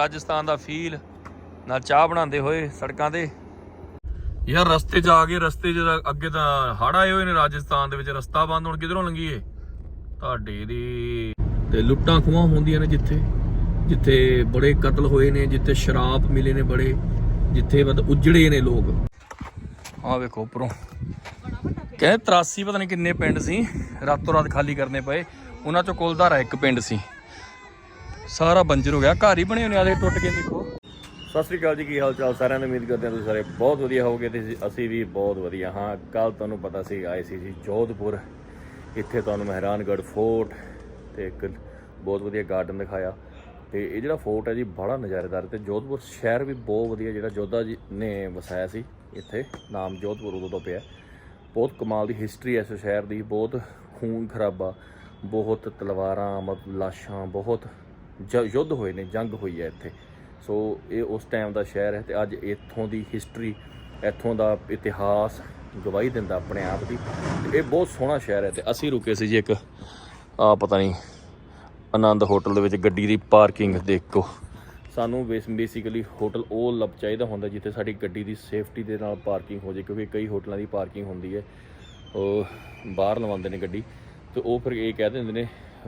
ਰਾਜਸਥਾਨ ਦਾ feel, ਨਾਲ ਚਾਹ ਬਣਾਉਂਦੇ ਹੋਏ ਸੜਕਾਂ ਤੇ। ਯਾਰ ਰਸਤੇ 'ਚ ਆ ਗਏ, ਰਸਤੇ 'ਚ ਅੱਗੇ ਤਾਂ ਹੜ ਆਏ ਹੋਏ ਨੇ ਰਾਜਸਥਾਨ ਦੇ ਵਿੱਚ, ਰਸਤਾ ਬੰਦ ਹੁਣ ਕਿਧਰੋਂ ਲੰਘੀਏ? ਤੁਹਾਡੇ ਦੀ। ਤੇ ਲੁੱਟਾਂ ਖੋਹਾਂ ਹੁੰਦੀਆਂ ਨੇ ਜਿੱਥੇ ਜਿੱਥੇ ਬੜੇ ਕਤਲ ਹੋਏ ਨੇ, ਜਿੱਥੇ ਸ਼ਰਾਬ ਮਿਲੇ ਨੇ ਬੜੇ, ਜਿੱਥੇ ਮਤਲਬ ਉਜੜੇ ਨੇ ਲੋਕ। ਆ ਵੇਖੋ ਉੱਪਰੋਂ। ਕਹਿੰਦੇ 83 ਪਤਾ ਨਹੀਂ ਕਿੰਨੇ ਪਿੰਡ ਸੀ, ਰਾਤੋਂ ਰਾਤ ਖਾਲੀ ਕਰਨੇ ਪਏ। ਉਹਨਾਂ ਚੋਂ ਕੁੱਲ ਕੁਲਧਾਰਾ ਇੱਕ ਪਿੰਡ ਸੀ। ਸਾਰਾ ਬੰਜਰ ਹੋ ਗਿਆ। ਘਰ ਹੀ ਬਣੇ ਹੋਣੇ ਆਦੇ ਟੁੱਟ ਕੇ ਦੇਖੋ। ਸਤਿ ਸ੍ਰੀ ਅਕਾਲ ਜੀ, ਕੀ ਹਾਲ ਚਾਲ? ਸਾਰਿਆਂ ਨੂੰ ਉਮੀਦ ਕਰਦੇ ਹਾਂ ਤੁਸੀਂ ਸਾਰੇ ਬਹੁਤ ਵਧੀਆ ਹੋਵੋਗੇ ਤੇ ਅਸੀਂ ਵੀ ਬਹੁਤ ਵਧੀਆ। ਹਾਂ ਕੱਲ ਤੁਹਾਨੂੰ ਪਤਾ ਸੀ, ਆਏ ਸੀ ਜੀ ਜੋਧਪੁਰ। ਇੱਥੇ ਤੁਹਾਨੂੰ ਮਹਿਰਾਨਗੜ੍ਹ ਫੋਰਟ ਤੇ ਇੱਕ ਬਹੁਤ ਵਧੀਆ ਗਾਰਡਨ ਦਿਖਾਇਆ। ਤੇ ਇਹ ਜਿਹੜਾ ਫੋਰਟ ਹੈ ਜੀ, ਬੜਾ ਨਜ਼ਾਰੇਦਾਰ ਤੇ ਜੋਧਪੁਰ ਸ਼ਹਿਰ ਵੀ ਬਹੁਤ ਵਧੀਆ। ਜਿਹੜਾ ਜੋਧਾ ਜੀ ਨੇ ਵਸਾਇਆ ਸੀ, ਇੱਥੇ ਨਾਮ ਜੋਧਪੁਰ ਉਦੋਂ ਤੋਂ ਪਿਆ ਬਹੁਤ ਕਮਾਲ ਦੀ ਹਿਸਟਰੀ ਹੈ ਇਸ ਸ਼ਹਿਰ ਦੀ। ਬਹੁਤ ਖੂਨ ਖਰਾਬਾ, ਬਹੁਤ ਤਲਵਾਰਾਂ ਮਤ ਲਾਸ਼ਾਂ, ਬਹੁਤ ਯੁੱਧ ਹੋਏ ਨੇ, ਜੰਗ ਹੋਈ ਹੈ ਇੱਥੇ। ਸੋ ਇਹ ਉਸ ਟਾਈਮ ਦਾ ਸ਼ਹਿਰ ਹੈ ਤੇ ਅੱਜ ਇੱਥੋਂ ਦੀ ਹਿਸਟਰੀ ਇੱਥੋਂ ਦਾ ਇਤਿਹਾਸ ਗਵਾਹੀ ਦਿੰਦਾ ਆਪਣੇ ਆਪ ਦੀ। ਇਹ ਬਹੁਤ ਸੋਹਣਾ ਸ਼ਹਿਰ ਹੈ ਤੇ ਅਸੀਂ ਰੁਕੇ ਸੀ ਜੀ ਇੱਕ, ਆ ਪਤਾ ਨਹੀਂ, ਆਨੰਦ ਹੋਟਲ ਦੇ ਵਿੱਚ ਗੱਡੀ ਦੀ ਪਾਰਕਿੰਗ ਦੇਖੋ। ਸਾਨੂੰ ਬੇਸਿਕਲੀ ਹੋਟਲ ਉਹ ਲੱਭ ਚਾਹੀਦਾ ਹੁੰਦਾ ਜਿੱਥੇ ਸਾਡੀ ਗੱਡੀ ਦੀ ਸੇਫਟੀ ਦੇ ਨਾਲ ਪਾਰਕਿੰਗ ਹੋ ਜਾਏ, ਕਿਉਂਕਿ ਕਈ ਹੋਟਲਾਂ ਦੀ ਪਾਰਕਿੰਗ ਹੁੰਦੀ ਹੈ। ਉਹ ਬਾਹਰ ਲਵਾਉਂਦੇ ਨੇ ਗੱਡੀ, ਤੇ ਉਹ ਫਿਰ ਇਹ ਕਹਿ ਦਿੰਦੇ ਨੇ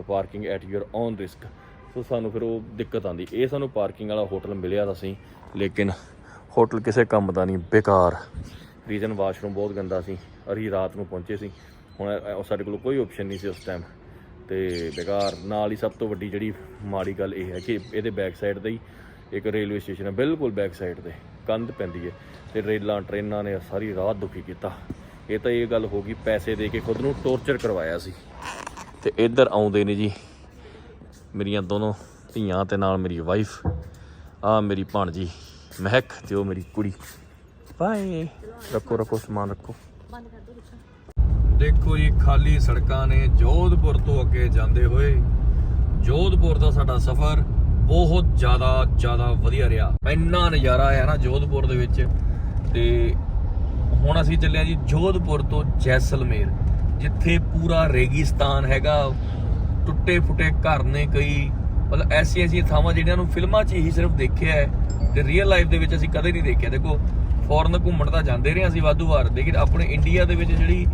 parking at your own risk so ਸਾਨੂੰ ਫਿਰ ਉਹ ਦਿੱਕਤ ਆਂਦੀ ਇਹ ਸਾਨੂੰ ਪਾਰਕਿੰਗ ਵਾਲਾ ਹੋਟਲ ਮਿਲਿਆ ਤਾਂ ਸੀ, ਲੇਕਿਨ ਹੋਟਲ ਕਿਸੇ ਕੰਮ ਦਾ ਨਹੀਂ, ਬੇਕਾਰ। ਰੀਜ਼ਨ ਵਾਸ਼ਰੂਮ ਬਹੁਤ ਗੰਦਾ ਸੀ, ਅਸੀਂ ਰਾਤ ਨੂੰ ਪਹੁੰਚੇ ਸੀ। ਹੁਣ ਸਾਡੇ ਕੋਲ ਕੋਈ ਆਪਸ਼ਨ ਨਹੀਂ ਸੀ ਉਸ ਟਾਈਮ ਤੇ ਬੇਕਾਰ, ਨਾਲ ਹੀ ਸਭ ਤੋਂ ਵੱਡੀ ਜਿਹੜੀ ਮਾੜੀ ਗੱਲ ਇਹ ਹੈ ਕਿ ਇਹਦੇ ਬੈਕ ਸਾਈਡ ਤੇ ਹੀ ਇੱਕ ਰੇਲਵੇ ਸਟੇਸ਼ਨ ਹੈ, ਬਿਲਕੁਲ ਬੈਕ ਸਾਈਡ ਤੇ, ਕੰਧ ਪੈਂਦੀ ਹੈ। ਤੇ ਰੇਲਾਂ, ਟ੍ਰੇਨਾਂ ਨੇ ਸਾਰੀ ਰਾਤ ਦੁਖੀ ਕੀਤਾ। ਇਹ ਤਾਂ ਇਹ ਗੱਲ ਹੋ ਗਈ, ਪੈਸੇ ਦੇ ਕੇ ਖੁਦ ਨੂੰ ਟੌਰਚਰ ਕਰਵਾਇਆ ਸੀ। ਤੇ ਇੱਧਰ ਆਉਂਦੇ ਨੇ ਜੀ ਮੇਰੀਆਂ ਦੋਨੋਂ ਧੀਆਂ ਤੇ ਨਾਲ ਮੇਰੀ ਵਾਈਫ ਆ ਮੇਰੀ ਭਾਣਜੀ ਮਹਿਕ ਤੇ ਉਹ ਮੇਰੀ ਕੁੜੀ। ਬਾਏ ਰੱਖੋ ਰੱਖੋ, ਸਮਾਨ ਰੱਖੋ। ਦੇਖੋ ਜੀ, ਖਾਲੀ ਸੜਕਾਂ ਨੇ ਜੋਧਪੁਰ ਤੋਂ ਅੱਗੇ ਜਾਂਦੇ ਹੋਏ ਜੋਧਪੁਰ ਦਾ ਸਾਡਾ ਸਫ਼ਰ ਬਹੁਤ ਜ਼ਿਆਦਾ ਜ਼ਿਆਦਾ ਵਧੀਆ ਰਿਹਾ। ਇੰਨਾ ਨਜ਼ਾਰਾ ਆਇਆ ਨਾ ਜੋਧਪੁਰ ਦੇ ਵਿੱਚ ਤੇ ਹੁਣ ਅਸੀਂ ਚੱਲੇ ਹਾਂ ਜੀ ਜੋਧਪੁਰ ਤੋਂ ਜੈਸਲਮੇਰ, ਜਿੱਥੇ ਪੂਰਾ ਰੇਗਿਸਤਾਨ ਹੈਗਾ। ਟੁੱਟੇ ਫੁੱਟੇ ਘਰ ਨੇ ਕਈ। ਮਤਲਬ ਐਸੀ ਐਸੀ ਥਾਵਾਂ ਜਿਹੜੀਆਂ ਨੂੰ ਫਿਲਮਾਂ 'ਚ ਹੀ ਸਿਰਫ ਦੇਖਿਆ ਹੈ ਤੇ ਰੀਅਲ ਲਾਈਫ ਦੇ ਵਿੱਚ ਅਸੀਂ ਕਦੇ ਨਹੀਂ ਦੇਖਿਆ। ਦੇਖੋ ਫੋਰਨ ਘੁੰਮਣ ਤਾਂ ਜਾਂਦੇ ਰਹੇ ਅਸੀਂ ਵਾਧੂ ਵਾਰ ਲੇਕਿਨ ਆਪਣੇ ਇੰਡੀਆ ਦੇ ਵਿੱਚ ਜਿਹੜੀ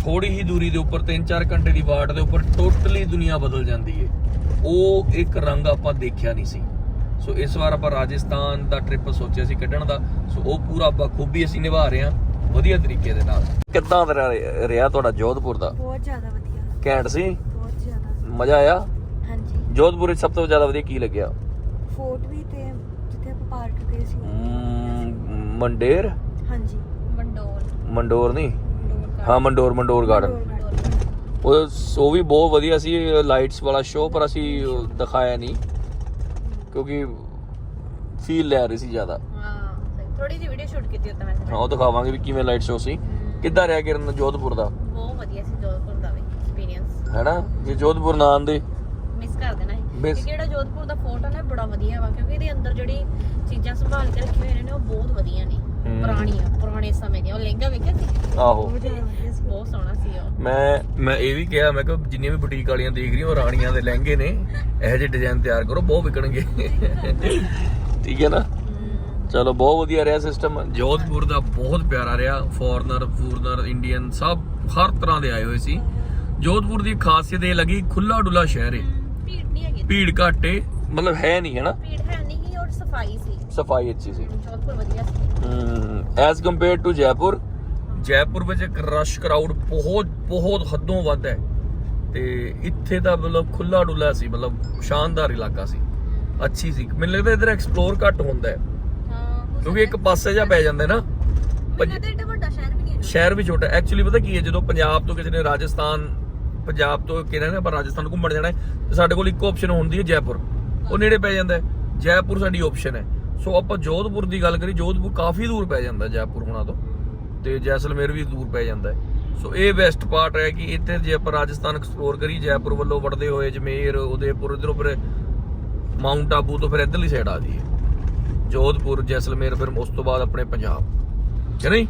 ਥੋੜੀ ਹੀ ਦੂਰੀ ਦੇ ਉੱਪਰ 3-4 ਘੰਟੇ ਦੀ ਵਾਟ ਦੇ ਉੱਪਰ ਟੋਟਲੀ ਦੁਨੀਆ ਬਦਲ ਜਾਂਦੀ ਹੈ। ਉਹ ਇੱਕ ਰੰਗ ਆਪਾਂ ਦੇਖਿਆ ਨਹੀਂ ਸੀ। ਸੋ ਇਸ ਵਾਰ ਆਪਾਂ ਰਾਜਸਥਾਨ ਦਾ ਟ੍ਰਿਪ ਸੋਚਿਆ ਸੀ ਕੱਢਣ ਦਾ। ਸੋ ਉਹ ਪੂਰਾ ਬਖੂਬੀ ਅਸੀਂ ਨਿਭਾ ਰਹੇ ਹਾਂ ਵਧੀਆ ਤਰੀਕੇ ਦੇ ਨਾਲ। ਕਿੱਦਾਂ ਰਿਹਾ- ਤੁਹਾਡਾ ਜੋਧਪੁਰ ਦਾ? ਬਹੁਤ ਜ਼ਿਆਦਾ ਵਧੀਆ। ਘੈਂਟ ਸੀ? ਮਜ਼ਾ ਆਇਆ? ਹਾਂਜੀ। ਜੋਧਪੁਰ ਵਿੱਚ ਸਭ ਤੋਂ ਜ਼ਿਆਦਾ ਵਧੀਆ ਕੀ ਲੱਗਿਆ? ਫੋਰਟ ਵੀ ਤੇ ਜਿੱਥੇ ਆਪਾਂ ਪਾਰਕ ਗਏ ਸੀ। ਮ, ਮੰਡੇਰ? ਹਾਂਜੀ। ਮੰਡੋਰ। ਮੰਡੋਰ ਨਹੀਂ? ਹਾਂ ਮੰਡੋਰ ਮੰਡੋਰ ਗਾਰਡਨ। ਉਹ ਉਹ ਵੀ ਬਹੁਤ ਵਧੀਆ ਸੀ ਲਾਈਟਸ ਵਾਲਾ ਸ਼ੋਅ ਪਰ ਅਸੀਂ ਉਹ ਦਿਖਾਇਆ ਨਹੀਂ। ਕਿਉਂਕਿ ਫੀਲ ਲੈ ਰਹੀ ਸੀ ਜ਼ਿਆਦਾ। ਹਾਂ ਥੋੜੀ ਜਿਹੀ ਵੀਡੀਓ ਸ਼ੂਟ ਕੀਤੀ ਉੱਤੇ ਮੈਂ। ਹਾਂ ਉਹ ਦਿਖਾਵਾਂਗੇ ਵੀ ਕਿਵੇਂ ਲਾਈਟ ਸ਼ੋਅ ਸੀ। ਕਿੱਦਾਂ ਰਿਹਾ ਕਿਰਨ ਜੋਧਪੁਰ ਦਾ? ਬਹੁਤ ਵਧੀਆ ਸੀ ਜੋਧਪੁਰ ਹੈਨਾ? ਜੇ ਜੋਧਪੁਰ ਨਾ ਆਂਦੇ ਮਿਸ ਕਰ ਦੇਣਾ Miss- ਕਿਉਂਕਿ ਜਿਹੜਾ ਜੋਧਪੁਰ ਦਾ ਫੋਰਟ ਹੈ ਨਾ ਬੜਾ ਵਧੀਆ ਵਾ ਕਿਉਂਕਿ ਇਹਦੇ ਅੰਦਰ ਜਿਹੜੀ ਚੀਜ਼ਾਂ ਸੰਭਾਲ ਕੇ ਰੱਖੀਆਂ ਹੋਈਆਂ ਨੇ ਉਹ ਬਹੁਤ ਵਧੀਆ ਨੇ। ਹਮ। ਪੁਰਾਣੀਆਂ ਪੁਰਾਣੇ ਸਮੇਂ ਦੀਆਂ। ਉਹ ਲਹਿੰਗਾ ਵੇਖਿਆ ਸੀ? ਆਹੋ। ਬਹੁਤ ਸੀ ਸੋਹਣਾ ਸੀ ਉਹ। ਮੈਂ ਮੈਂ ਇਹ ਵੀ ਕਿਹਾ ਮੈਂ ਕਿਹਾ ਜਿੰਨੀਆਂ ਵੀ ਬੁਟੀਕ ਵਾਲੀਆਂ ਦੇਖ ਰਹੀਆਂ ਉਹ ਰਾਣੀਆਂ ਦੇ ਲਹਿੰਗੇ ਨੇ। ਇਹੋ ਜਿਹੇ ਡਿਜ਼ਾਈਨ ਤਿਆਰ ਕਰੋ ਬਹੁਤ ਵਿਕਣਗੇ। ਠੀਕ ਹੈ ਨਾ? ਚਲੋ ਬਹੁਤ ਵਧੀਆ ਰਿਹਾ ਸਿਸਟਮ ਜੋਧਪੁਰ ਦਾ ਬਹੁਤ ਪਿਆਰਾ ਰਿਹਾ। ਫੋਰਨਰ ਫੂਰਨਰ ਇੰਡੀਅਨ ਸਭ ਹਰ ਤਰ੍ਹਾਂ ਦੇ ਆਏ ਹੋਏ ਸੀ। ਜੋਧਪੁਰ ਦੀ ਖਾਸੀਅਤ ਇਹ ਲੱਗੀ ਖੁੱਲਾ ਡੁੱਲਾ ਸ਼ਹਿਰ ਹੈ ਭੀੜ ਨਹੀਂ ਹੈਗੀ। ਭੀੜ ਘੱਟ ਮਤਲਬ ਹੈ ਨਹੀਂ ਹੈ ਨਾ? ਭੀੜ ਹੈ ਨਹੀਂ ਔਰ ਸਫ਼ਾਈ ਸੀ। ਸਫ਼ਾਈ ਅੱਛੀ ਸੀ। ਜੋਧਪੁਰ ਵਧੀਆ ਸੀ। As compare to Jaipur. Jaipur ਵਿੱਚ ਇੱਕ ਰਸ਼ ਕਰਾਊਡ ਬਹੁਤ ਬਹੁਤ ਹੱਦੋਂ ਵੱਧ ਹੈ। ਤੇ ਇੱਥੇ ਤਾਂ ਮਤਲਬ ਖੁੱਲਾ ਡੁੱਲਾ ਸੀ ਮਤਲਬ ਸ਼ਾਨਦਾਰ ਇਲਾਕਾ ਸੀ। ਅੱਛੀ ਸੀ। ਮੈਨੂੰ ਲੱਗਦਾ ਇਧਰ ਐਕਸਪਲੋਰ ਘੱਟ ਹੁੰਦਾ ਹੈ। ਹਾਂ ਕਿਉਂਕਿ ਇੱਕ ਪਾਸੇ ਜਾ ਪੈ ਜਾਂਦਾ ਨਾ। ਪੰਜ- ਮੈਨੂੰ ਤਾਂ ਏਡਾ ਵੱਡਾ ਸ਼ਹਿਰ ਵੀ ਨਹੀਂ ਹੈ ਸ਼ਹਿਰ ਵੀ ਛੋਟਾ ਐਕਚੁਅਲੀ ਪਤਾ ਕੀ ਹੈ ਜਦੋਂ ਪੰਜਾਬ ਤੋਂ ਕਿਸੇ ਨੇ ਰਾਜਸਥਾਨ ਪੰਜਾਬ ਤੋਂ ਕਿਹਨਾਂ ਨੇ ਆਪਾਂ ਰਾਜਸਥਾਨ ਘੁੰਮਣ ਜਾਣਾ ਹੈ ਤੇ ਸਾਡੇ ਕੋਲ ਇੱਕ ਆਪਸ਼ਨ ਹੁੰਦੀ ਹੈ ਜੈਪੁਰ। ਉਹ ਨੇੜੇ ਪੈ ਜਾਂਦਾ ਹੈ। ਜੈਪੁਰ ਸਾਡੀ ਆਪਸ਼ਨ ਹੈ। ਸੋ ਆਪਾਂ ਜੋਧਪੁਰ ਦੀ ਗੱਲ ਕਰੀ ਜੋਧਪੁਰ ਕਾਫੀ ਦੂਰ ਪੈ ਜਾਂਦਾ ਜੈਪੁਰ ਹੁਣਾਂ ਤੋਂ ਤੇ ਜੈਸਲਮੇਰ ਵੀ ਦੂਰ ਪੈ ਜਾਂਦਾ ਹੈ। ਸੋ ਇਹ ਬੈਸਟ ਪਾਰਟ ਹੈ ਕਿ ਇੱਥੇ ਜੇ ਆਪਾਂ ਰਾਜਸਥਾਨ ਐਕਸਪਲੋਰ ਕਰੀ ਜੈਪੁਰ ਵੱਲੋਂ ਵੜਦੇ ਹੋਏ ਜਮੇਰ ਉਦੈਪੁਰ ਇਧਰੋਂ ਫਿਰ ਮਾਊਂਟ ਆਬੂ ਤੋਂ ਫਿਰ ਇਧਰਲੀ ਸਾਈਡ ਆ ਜਾਈਏ। ਜੋਧਪੁਰ ਜੈਸਲਮੇਰ ਫਿਰ ਉਸ ਤੋਂ ਬਾਅਦ ਆਪਣੇ ਪੰਜਾਬ। ਕਿ ਨਹੀਂ?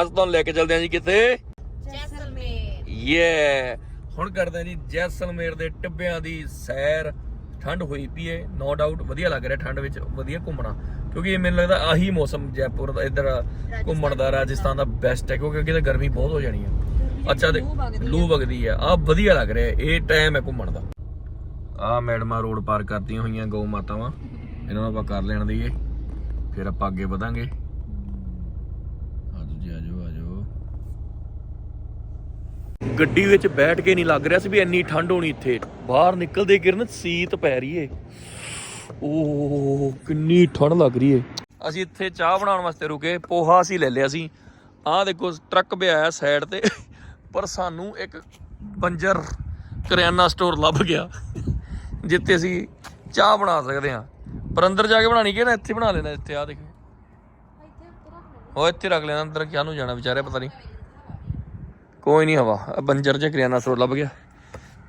ਅੱਜ ਤੁਹਾਨੂੰ ਲੈ ਕੇ ਚੱਲਦੇ ਹਾਂ ਜੀ ਕਿੱਥੇ? ਜੈਸਲਮੇਰ। ਯੇ ਹੁਣ ਕਰਦੇ ਹਾਂ ਜੀ ਜੈਸਲਮੇਰ ਦੇ ਟਿੱਬਿਆਂ ਦੀ ਸੈਰ। ਠੰਡ ਹੋਈ ਪਈ ਹੈ ਨੋ ਡਾਊਟ ਵਧੀਆ ਲੱਗ ਰਿਹਾ ਠੰਡ ਵਿੱਚ ਵਧੀਆ ਘੁੰਮਣਾ। ਕਿਉਂਕਿ ਇਹ ਮੈਨੂੰ ਲੱਗਦਾ ਆਹੀ ਮੌਸਮ ਜੈਪੁਰ ਦਾ ਇੱਧਰ ਘੁੰਮਣ ਦਾ ਰਾਜਸਥਾਨ ਦਾ। ਬੈਸਟ ਹੈ ਕਿਉਂਕਿ ਅੱਗੇ ਤਾਂ ਗਰਮੀ ਬਹੁਤ ਹੋ ਜਾਣੀ ਹੈ ਅੱਛਾ ਤੇ ਲੂ ਵਗਦੀ ਹੈ ਆ। ਵਧੀਆ ਲੱਗ ਰਿਹਾ ਇਹ ਟਾਈਮ ਹੈ ਘੁੰਮਣ ਦਾ। ਆ ਮੈਡਮਾਂ ਰੋਡ ਪਾਰ ਕਰਦੀਆਂ ਹੋਈਆਂ ਗਊ ਮਾਤਾਵਾਂ। ਇਹਨਾਂ ਨੂੰ ਆਪਾਂ ਕਰ ਲੈਣ ਦਈਏ ਫਿਰ ਆਪਾਂ ਅੱਗੇ ਵਧਾਂਗੇ ਆਜੋ ਜੀ ਆਜੋ ਆਜੋ ਗੱਡੀ ਵਿੱਚ ਬੈਠ ਕੇ ਨਹੀਂ ਲੱਗ ਰਿਹਾ ਸੀ ਵੀ ਇੰਨੀ ਠੰਡ ਹੋਣੀ ਇੱਥੇ। ਬਾਹਰ ਨਿਕਲਦੇ ਕਿਰਨ ਸੀਤ ਪੈ ਰਹੀ ਏ। ਓਹ, ਕਿੰਨੀ ਠੰਡ ਲੱਗ ਰਹੀ ਏ। ਅਸੀਂ ਇੱਥੇ ਚਾਹ ਬਣਾਉਣ ਵਾਸਤੇ ਰੁਕੇ, ਪੋਹਾ ਅਸੀਂ ਲੈ ਲਿਆ ਸੀ। ਆਹ ਦੇਖੋ, ਟਰੱਕ ਪਿਆ ਆਇਆ ਸਾਈਡ ਤੇ। ਪਰ ਸਾਨੂੰ ਇੱਕ ਬੰਜਰ ਕਰਿਆਨਾ ਸਟੋਰ ਲੱਭ ਗਿਆ, ਜਿੱਥੇ ਅਸੀਂ ਚਾਹ ਬਣਾ ਸਕਦੇ ਹਾਂ। ਪਰ ਅੰਦਰ ਜਾ ਕੇ ਬਣਾਣੀ ਕਿ ਨਾ, ਇੱਥੇ ਬਣਾ ਲੈਣਾ, ਇੱਥੇ ਆਹ ਦੇਖ। ਉਹ ਇੱਥੇ ਰੱਖ ਲੈਣਾ, ਅੰਦਰ ਕਿਆ ਨੂੰ ਜਾਣਾ ਵਿਚਾਰੇ, ਪਤਾ ਨਹੀਂ। ਕੋਈ ਨਹੀਂ ਹਵਾ। ਬੰਜਰ ਜਿਹਾ ਕਰਿਆਨਾ ਸਟੋਰ ਲੱਭ ਗਿਆ।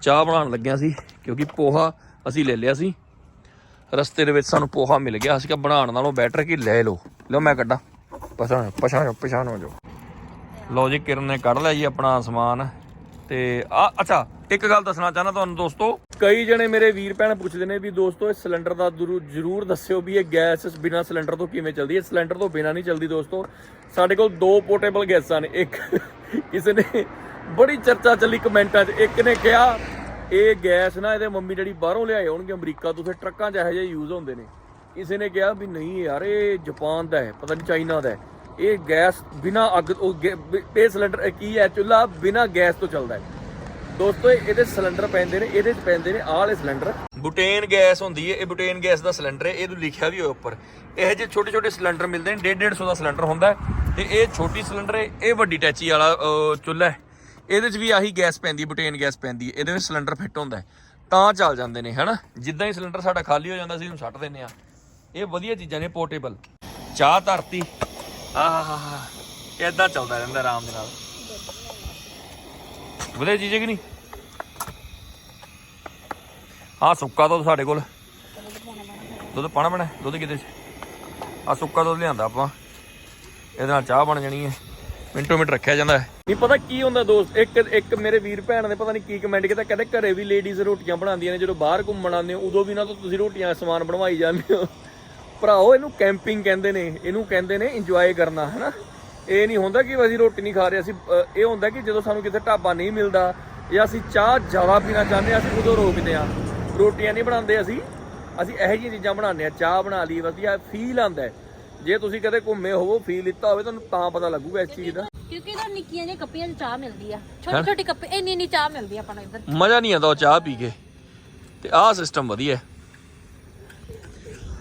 ਚਾਹ ਬਣਾਉਣ ਲੱਗਿਆ ਸੀ, ਕਿਉਂਕਿ ਪੋਹਾ ਅਸੀਂ ਲੈ ਲਿਆ ਸੀ। ਰਸਤੇ ਦੇ ਵਿੱਚ ਸਾਨੂੰ ਪੋਹਾ ਮਿਲ ਗਿਆ। ਅਸੀਂ ਕਿਹਾ ਬਣਾਉਣ ਨਾਲੋਂ ਬੈਟਰ ਕਿ ਲੈ ਲਓ। ਲਓ ਮੈਂ ਕੱਢਾਂ। ਪਛਾਣ ਪਛਾਣ ਪਛਾਣ ਹੋ ਜਾਓ ਲਓ ਜੀ, ਕਿਰਨ ਨੇ ਕੱਢ ਲਿਆ ਜੀ ਆਪਣਾ ਸਮਾਨ। ਤੇ ਆ, ਅੱਛਾ ਇੱਕ ਗੱਲ ਦੱਸਣਾ ਚਾਹਨਾ ਤੁਹਾਨੂੰ ਦੋਸਤੋ, ਕਈ ਜਣੇ ਮੇਰੇ ਵੀਰ ਭੈਣ ਪੁੱਛਦੇ ਨੇ ਵੀ ਦੋਸਤੋ ਇਸ ਸਿਲੰਡਰ ਦਾ ਜ਼ਰੂਰ- ਜ਼ਰੂਰ ਦੱਸਿਓ ਵੀ ਇਹ ਗੈਸ ਬਿਨਾ ਸਿਲੰਡਰ ਤੋਂ ਕਿਵੇਂ ਚੱਲਦੀ ਹੈ? ਸਿਲੰਡਰ ਤੋਂ ਬਿਨਾ ਨਹੀਂ ਚੱਲਦੀ ਦੋਸਤੋ। ਸਾਡੇ ਕੋਲ ਦੋ ਪੋਰਟੇਬਲ ਗੈਸਾਂ ਨੇ, ਇੱਕ ਕਿਸੇ ਨੇ ਬੜੀ ਚਰਚਾ ਚੱਲੀ ਕਮੈਂਟਾਂ 'ਚ, ਇੱਕ ਨੇ ਕਿਹਾ, ਇਹ ਗੈਸ ਨਾ ਇਹਦੇ ਮੰਮੀ ਡੈਡੀ ਬਾਹਰੋਂ ਲਿਆਏ ਹੋਣਗੇ, ਅਮਰੀਕਾ ਤੋਂ ਤੇ ਟਰੱਕਾਂ 'ਚ ਇਹੋ ਜਿਹੇ ਯੂਜ਼ ਹੁੰਦੇ ਨੇ। ਕਿਸੇ ਨੇ ਕਿਹਾ ਵੀ ਨਹੀਂ ਯਾਰ, ਇਹ ਜਾਪਾਨ ਦਾ ਹੈ, ਪਤਾ ਨਹੀਂ ਚਾਈਨਾ ਦਾ ਹੈ। ਇਹ ਗੈਸ ਬਿਨਾ ਅੱਗ ਉਹ ਇਹ ਸਿਲੰਡਰ ਕੀ ਹੈ? ਚੁੱਲ੍ਹਾ ਬਿਨਾ ਗੈਸ ਤੋਂ ਚੱਲਦਾ ਹੈ। ਦੋਸਤੋ ਇਹਦੇ ਸਿਲੰਡਰ ਪੈਂਦੇ ਨੇ, ਇਹਦੇ ਚ ਪੈਂਦੇ ਨੇ ਆਹ ਵਾਲੇ ਸਿਲੰਡਰ। ਬੁਟੇਨ ਗੈਸ ਹੁੰਦੀ ਹੈ ਇਹ ਬੁਟੇਨ ਗੈਸ ਦਾ ਸਿਲੰਡਰ ਹੈ ਇਹਨੂੰ ਲਿਖਿਆ ਵੀ ਹੋਇਆ ਉੱਪਰ। ਇਹ ਜਿਹੇ ਛੋਟੇ ਛੋਟੇ ਸਿਲੰਡਰ ਮਿਲਦੇ ਨੇ 1.5 150 ਦਾ ਸਿਲੰਡਰ ਹੁੰਦਾ ਹੈ ਤੇ ਇਹ ਛੋਟੀ ਸਿਲੰਡਰ ਹੈ ਇਹ ਵੱਡੀ ਟੈਚੀ ਵਾਲਾ ਚੁੱਲ੍ਹਾ ਹੈ ਇਹਦੇ 'ਚ ਵੀ ਆਹੀ ਗੈਸ ਪੈਂਦੀ ਹੈ ਬੁਟੇਨ ਗੈਸ ਪੈਂਦੀ ਹੈ ਇਹਦੇ ਵਿੱਚ ਸਿਲੰਡਰ ਫਿੱਟ ਹੁੰਦਾ ਤਾਂ ਚੱਲ ਜਾਂਦੇ ਨੇ, ਹਨਾ? ਜਿੱਦਾਂ ਹੀ ਸਿਲੰਡਰ ਸਾਡਾ ਖਾਲੀ ਹੋ ਜਾਂਦਾ ਸੀ ਇਹਨੂੰ ਛੱਡ ਦਿੰਨੇ ਆ। ਇਹ ਵਧੀਆ ਚੀਜ਼ਾਂ ਨੇ, ਪੋਰਟੇਬਲ। ਚਾਹ ਧਰਤੀ। ਆਹ ਇਦਾਂ ਚੱਲਦਾ ਰਹਿੰਦਾ, ਆਰਾਮ ਦੇ ਨਾਲ। ਵਧੀਆ ਚੀਜ਼ ਹੈ ਕਿ ਨਹੀਂ? ਹਾਂ ਸੁੱਕਾ ਦੁੱਧ ਸਾਡੇ ਕੋਲ। ਦੁੱਧ ਪਾਣਾ ਬਣਾ ਦੁੱਧ ਕਿਤੇ ਆ ਸੁੱਕਾ ਦੁੱਧ ਲਿਆਂਦਾ ਆਪਾਂ। ਇਹਦੇ ਨਾਲ ਚਾਹ ਬਣ ਜਾਣੀ ਹੈ। ਮਿੰਟੋ ਮਿੰਟ ਰੱਖਿਆ ਜਾਂਦਾ ਹੈ। ਨਹੀਂ, ਪਤਾ ਕੀ ਹੁੰਦਾ ਦੋਸਤ? ਇੱਕ ਇੱਕ ਮੇਰੇ ਵੀਰ ਭੈਣ ਨੇ ਪਤਾ ਨਹੀਂ ਕੀ ਕਮੈਂਟ ਕੀਤਾ, ਕਹਿੰਦੇ ਘਰੇ ਵੀ ਲੇਡੀਜ਼ ਰੋਟੀਆਂ ਬਣਾਉਂਦੀਆਂ ਨੇ, ਜਦੋਂ ਬਾਹਰ ਘੁੰਮਣ ਆਉਂਦੇ ਹੋ, ਉਦੋਂ ਵੀ ਨਾ ਤਾਂ ਤੁਸੀਂ ਰੋਟੀਆਂ ਸਮਾਨ ਬਣਵਾਈ ਜਾਂਦੇ ਹੋ। ਭਰਾਓ, ਇਹਨੂੰ ਕੈਂਪਿੰਗ ਕਹਿੰਦੇ ਨੇ, ਇਹਨੂੰ ਕਹਿੰਦੇ ਨੇ ਇੰਜੋਏ ਕਰਨਾ, ਹਨਾ? ਇਹ ਨਹੀਂ ਹੁੰਦਾ ਕਿ ਅਸੀਂ ਰੋਟੀ ਨਹੀਂ ਖਾ ਰਹੇ ਅਸੀਂ ਇਹ ਹੁੰਦਾ ਕਿ ਜਦੋਂ ਸਾਨੂੰ ਕਿਤੇ ਢਾਬਾ ਨਹੀਂ ਮਿਲਦਾ ਜਾਂ ਅਸੀਂ ਚਾਹ ਜ਼ਿਆਦਾ ਪੀਣਾ ਚਾਹੁੰਦੇ ਹਾਂ ਅਸੀਂ ਉਦੋਂ ਰੋਕਦੇ ਹਾਂ। ਰੋਟੀਆਂ ਨਹੀਂ ਬਣਾਉਂਦੇ ਅਸੀਂ ਅਸੀਂ ਇਹੋ ਜਿਹੀਆਂ ਚੀਜ਼ਾਂ ਬਣਾਉਂਦੇ ਹਾਂ ਚਾਹ ਬਣਾ ਲਈ ਵਧੀਆ ਫੀਲ ਆਉਂਦਾ। ਜੇ ਤੁਸੀਂ ਕਦੇ ਘੁੰਮੇ ਹੋਵੋ ਫੀਲ ਲਿੱਤਾ ਹੋਵੇ ਤੁਹਾਨੂੰ ਤਾਂ ਪਤਾ ਲੱਗੂਗਾ ਇਸ ਚੀਜ਼ ਦਾ। ਕਿਉਂਕਿ ਇਹਦਾ ਨਿੱਕੀਆਂ ਜਿਹੀਆਂ ਕੱਪੀਆਂ 'ਚ ਚਾਹ ਮਿਲਦੀ ਆ। ਛੋਟੀ ਛੋਟੀ ਕੱਪੇ ਇੰਨੀ ਇੰਨੀ ਚਾਹ ਮਿਲਦੀ ਆ ਆਪਾਂ ਨੂੰ ਇੱਧਰ। ਮਜ਼ਾ ਨਹੀਂ ਆਉਂਦਾ ਉਹ ਚਾਹ ਪੀ ਕੇ। ਤੇ ਆਹ ਸਿਸਟਮ ਵਧੀਆ ਹੈ।